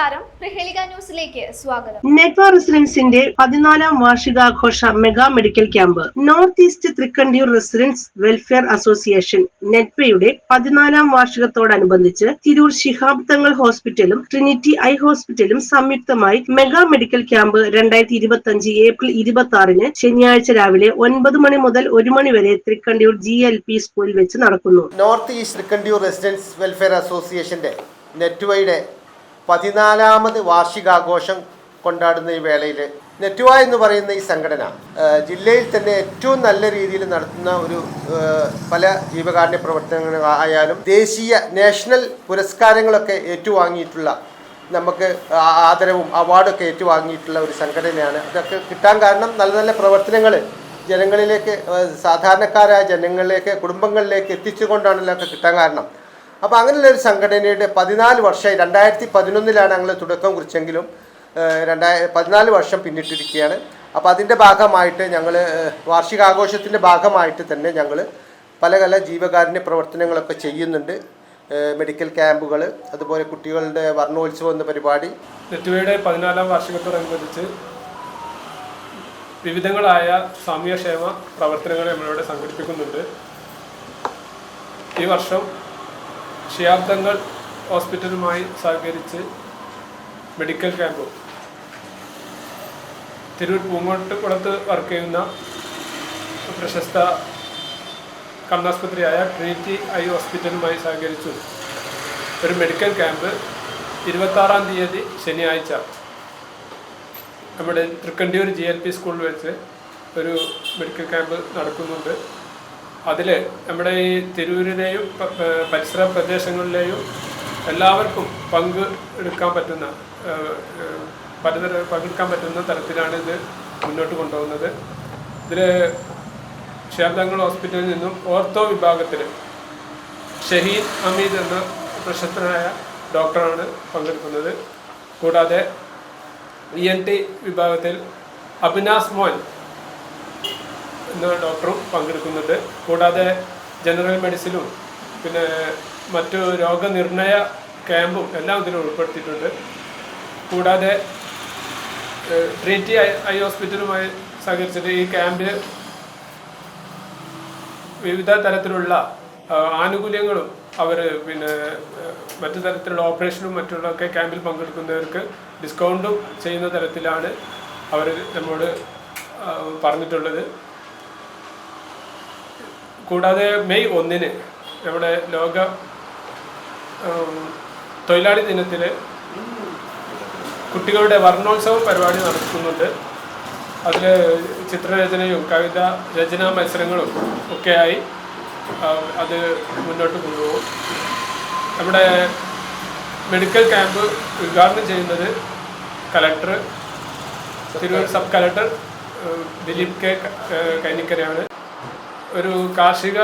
നമസ്കാരം. പ്രഹേളിക ന്യൂസിലേക്ക് സ്വാഗതം. നെറ്റ്വ റെസിഡൻസിന്റെ പതിനാലാം വാർഷികാഘോഷ mega medical camp north east Thrikkandiyur residents welfare association നെറ്റ്വയുടെ പതിനാലാം വാർഷികത്തോടനുബന്ധിച്ച് തിരൂർ ശിഹാബ് തങ്ങൾ ഹോസ്പിറ്റലും ട്രിനിറ്റി ഐ ഹോസ്പിറ്റലും സംയുക്തമായി മെഗാ മെഡിക്കൽ ക്യാമ്പ് രണ്ടായിരത്തി ഇരുപത്തി അഞ്ച് ഏപ്രിൽ ഇരുപത്തി ആറിന് ശനിയാഴ്ച രാവിലെ ഒൻപത് മണി മുതൽ ഒരു മണി വരെ തൃക്കണ്ടിയൂർ ജി എൽ പി സ്കൂളിൽ വെച്ച് നടക്കുന്നു. North east Thrikkandiyur residents welfare അസോസിയേഷന്റെ നെറ്റ്വയുടെ പതിനാലാമത് വാർഷികാഘോഷം കൊണ്ടാടുന്ന ഈ വേളയിൽ നെറ്റുവ എന്ന് പറയുന്ന ഈ സംഘടന ജില്ലയിൽ തന്നെ ഏറ്റവും നല്ല രീതിയിൽ നടത്തുന്ന ഒരു പല ജീവകാരുണ്യ പ്രവർത്തനങ്ങൾ ആയാലും ദേശീയ നാഷണൽ പുരസ്കാരങ്ങളൊക്കെ ഏറ്റുവാങ്ങിയിട്ടുള്ള നമുക്ക് ആദരവും അവാർഡൊക്കെ ഏറ്റുവാങ്ങിയിട്ടുള്ള ഒരു സംഘടനയാണ്. അതൊക്കെ കിട്ടാൻ കാരണം നല്ല നല്ല പ്രവർത്തനങ്ങൾ ജനങ്ങളിലേക്ക് സാധാരണക്കാരായ ജനങ്ങളിലേക്ക് കുടുംബങ്ങളിലേക്ക് എത്തിച്ചുകൊണ്ടാണല്ലോ ഒക്കെ കിട്ടാൻ കാരണം. അപ്പോൾ അങ്ങനെയുള്ള ഒരു സംഘടനയുടെ പതിനാല് വർഷമായി രണ്ടായിരത്തി പതിനൊന്നിലാണ് ഞങ്ങൾ തുടക്കം കുറിച്ചെങ്കിലും രണ്ടായ പതിനാല് വർഷം പിന്നിട്ടിരിക്കുകയാണ്. അപ്പോൾ അതിന്റെ ഭാഗമായിട്ട് ഞങ്ങൾ വാർഷികാഘോഷത്തിന്റെ ഭാഗമായിട്ട് തന്നെ ഞങ്ങൾ പല പല ജീവകാരുണ്യ പ്രവർത്തനങ്ങളൊക്കെ ചെയ്യുന്നുണ്ട്. മെഡിക്കൽ ക്യാമ്പുകൾ അതുപോലെ കുട്ടികളുടെ വർണോത്സവം എന്ന പരിപാടി. നെറ്റുവയുടെ പതിനാലാം വാർഷികത്തോടനുബന്ധിച്ച് വിവിധങ്ങളായ സാമൂഹ്യക്ഷേമ പ്രവർത്തനങ്ങൾ നമ്മളിവിടെ സംഘടിപ്പിക്കുന്നുണ്ട്. ഈ വർഷം ഷിയാബ്ദങ്ങൾ ഹോസ്പിറ്റലുമായി സഹകരിച്ച് മെഡിക്കൽ ക്യാമ്പ്. തിരൂർ പൂങ്ങോട്ടുകുളത്ത് വർക്ക് ചെയ്യുന്ന പ്രശസ്ത കണ്ണാസ്പത്രിയായ ട്രിനിറ്റി ഐ ഹോസ്പിറ്റലുമായി സഹകരിച്ചു. ഒരു മെഡിക്കൽ ക്യാമ്പ് ഇരുപത്താറാം തീയതി ശനിയാഴ്ച. നമ്മുടെ തൃക്കണ്ടിയൂർ ജി എൽ പി സ്കൂളിൽ വെച്ച് ഒരു മെഡിക്കൽ ക്യാമ്പ് നടക്കുന്നുണ്ട്. അതിൽ നമ്മുടെ ഈ തിരൂരിലെയും പരിസര പ്രദേശങ്ങളിലെയും എല്ലാവർക്കും പങ്ക് എടുക്കാൻ പറ്റുന്ന പലതര പങ്കെടുക്കാൻ പറ്റുന്ന തരത്തിലാണ് ഇത് മുന്നോട്ട് കൊണ്ടുപോകുന്നത്. ഇതിൽ ക്ഷേമതങ്ങൾ ഹോസ്പിറ്റലിൽ നിന്നും ഓർത്തോ വിഭാഗത്തിൽ ഷഹീദ് ഹമീദ് എന്ന പ്രശസ്തനായ ഡോക്ടറാണ് പങ്കെടുക്കുന്നത്. കൂടാതെ ഇ എൻ ടി വിഭാഗത്തിൽ അഭിനാസ് മോൻ എന്ന ഡോക്ടറും പങ്കെടുക്കുന്നുണ്ട് കൂടാതെ ജനറൽ മെഡിസിനും പിന്നെ മറ്റു രോഗനിർണയ ക്യാമ്പും എല്ലാം ഇതിൽ ഉൾപ്പെടുത്തിയിട്ടുണ്ട്. കൂടാതെ ട്രീറ്റി ഐ ഹോസ്പിറ്റലുമായി സഹകരിച്ചിട്ട് ഈ ക്യാമ്പിൽ വിവിധ തരത്തിലുള്ള ആനുകൂല്യങ്ങളും അവർ പിന്നെ മറ്റു തരത്തിലുള്ള ഓപ്പറേഷനും മറ്റുള്ളതൊക്കെ ക്യാമ്പിൽ പങ്കെടുക്കുന്നവർക്ക് ഡിസ്കൗണ്ടും ചെയ്യുന്ന തരത്തിലാണ് അവർ നമ്മോട് പറഞ്ഞിട്ടുള്ളത്. കൂടാതെ മെയ് ഒന്നിന് നമ്മുടെ ലോക തൊഴിലാളി ദിനത്തിൽ കുട്ടികളുടെ വർണോത്സവ പരിപാടി നടക്കുന്നുണ്ട്. അതിൽ ചിത്രരചനയും കവിത രചനാ മത്സരങ്ങളും ഒക്കെയായി അത് മുന്നോട്ട് കൊണ്ടുപോകും. നമ്മുടെ മെഡിക്കൽ ക്യാമ്പ് ഉദ്ഘാടനം ചെയ്യുന്നത് collector Tirur sub collector Dileep K കൈനിക്കരയാണ്. ഒരു കാർഷിക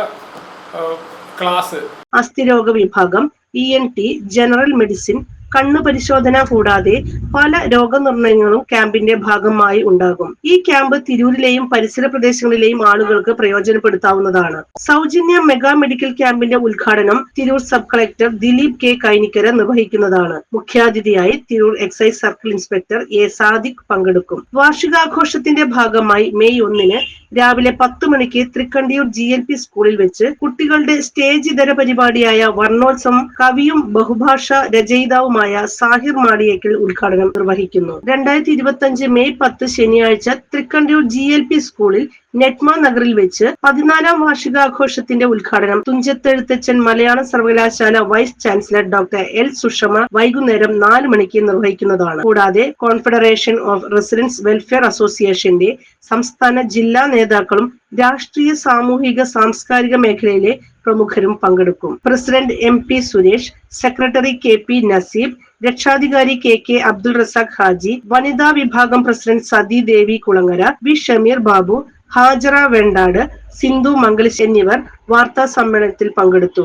ക്ലാസ്. അസ്ഥിരോഗ വിഭാഗം E N T general medicine കണ്ണു പരിശോധന കൂടാതെ പല രോഗനിർണയങ്ങളും ക്യാമ്പിന്റെ ഭാഗമായി ഉണ്ടാകും. ഈ ക്യാമ്പ് തിരൂരിലെയും പരിസര പ്രദേശങ്ങളിലെയും ആളുകൾക്ക് പ്രയോജനപ്പെടുത്താവുന്നതാണ്. സൗജന്യ മെഗാ മെഡിക്കൽ ക്യാമ്പിന്റെ ഉദ്ഘാടനം Tirur sub collector Dileep K Kainikkara നിർവഹിക്കുന്നതാണ്. മുഖ്യാതിഥിയായി Tirur excise circle inspector A Sadiq പങ്കെടുക്കും. വാർഷികാഘോഷത്തിന്റെ ഭാഗമായി മെയ് ഒന്നിന് രാവിലെ പത്ത് മണിക്ക് തൃക്കണ്ടിയൂർ ജി എൽ പി സ്കൂളിൽ വെച്ച് കുട്ടികളുടെ സ്റ്റേജ് ഇതര പരിപാടിയായ വർണോത്സവം കവിയും ബഹുഭാഷ രചയിതാവുമായ സാഹിർ മാളിയേക്കൽ ഉദ്ഘാടനം നിർവഹിക്കുന്നു. രണ്ടായിരത്തി ഇരുപത്തി മെയ് പത്ത് ശനിയാഴ്ച തൃക്കണ്ടിയൂർ ജി എൽ പി സ്കൂളിൽ നെറ്റ്മ നഗറിൽ വെച്ച് പതിനാലാം വാർഷികാഘോഷത്തിന്റെ ഉദ്ഘാടനം തുഞ്ചത്തെഴുത്തച്ഛൻ മലയാള സർവകലാശാല vice chancellor doctor L Sushama വൈകുന്നേരം നാല് മണിക്ക് നിർവഹിക്കുന്നതാണ്. കൂടാതെ കോൺഫെഡറേഷൻ ഓഫ് റെസിഡൻസ് വെൽഫെയർ അസോസിയേഷന്റെ സംസ്ഥാന ജില്ലാ നേതാക്കളും രാഷ്ട്രീയ സാമൂഹിക സാംസ്കാരിക മേഖലയിലെ പ്രമുഖരും പങ്കെടുക്കും. President M P Suresh secretary K P Naseeb രക്ഷാധികാരി കെ കെ അബ്ദുൾ റസാഖ് ഹാജി വനിതാ വിഭാഗം പ്രസിഡന്റ് സതി ദേവി കുളങ്ങര വി ഷമീർ ബാബു ഹാജറ വെണ്ടാട് സിന്ധു മംഗലിശ് എന്നിവർ വാർത്താ സമ്മേളനത്തിൽ പങ്കെടുത്തു.